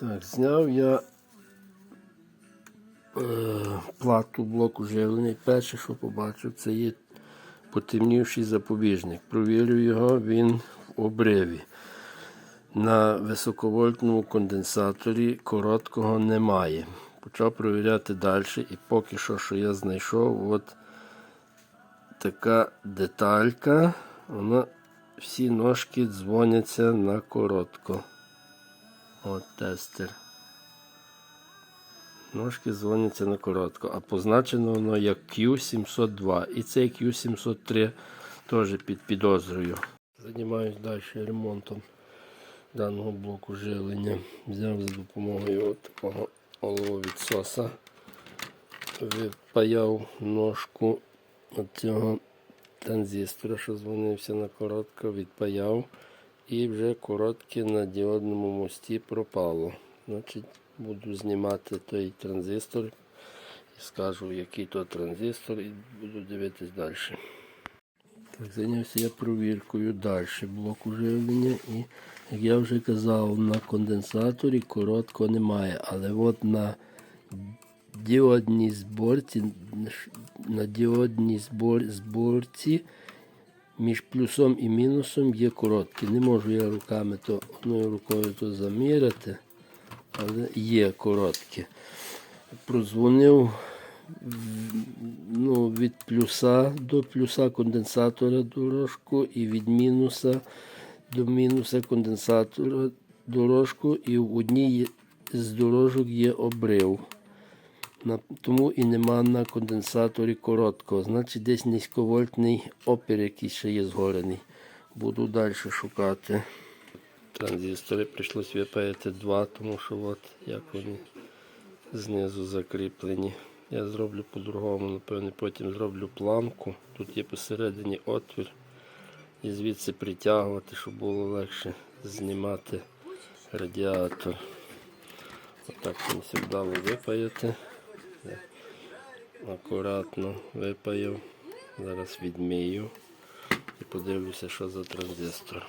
Так, зняв я е, плату блоку живлення. Перше, що побачив, це є потемнівший запобіжник. Провірю його, він в обриві. На високовольтному конденсаторі короткого немає. Почав провіряти далі, і поки що, що я знайшов, от така деталька, вона всі ножки дзвоняться на коротко. От тестер. Ножки дзвоняться на коротко, а позначено воно як Q702. І цей Q703 теж під підозрою. Займаюсь далі ремонтом даного блоку живлення. Взяв за допомогою от такого олововідсоса. Випаяв ножку цього транзистора, що дзвонився на коротко, відпаяв. І вже коротке на діодному мості пропало. Значить, буду знімати той транзистор і скажу, який то транзистор, і буду дивитись далі. Так, зайнявся я провіркою далі блоку живлення. І, як я вже казав, на конденсаторі коротко немає. Але от на діодній зборці, на діодній збор, зборці між плюсом і мінусом є короткі. Не можу я руками то одною рукою то заміряти, але є короткі. Прозвонив ну, від плюса до плюса конденсатора дорожку і від мінуса до мінуса конденсатора дорожку, і в одній з дорожок є обрив. Тому і нема на конденсаторі короткого. Значить, десь низьковольтний опір, який ще є згорений. Буду далі шукати. Транзистори прийшлось випаяти два, тому що от як вони знизу закріплені. Я зроблю по-другому, напевно, потім зроблю планку. Тут є посередині отвір. І звідси притягувати, щоб було легше знімати радіатор. Отак він вдало випаяти. Акуратно випаяв. Зараз відмію і подивлюся, що за транзистор.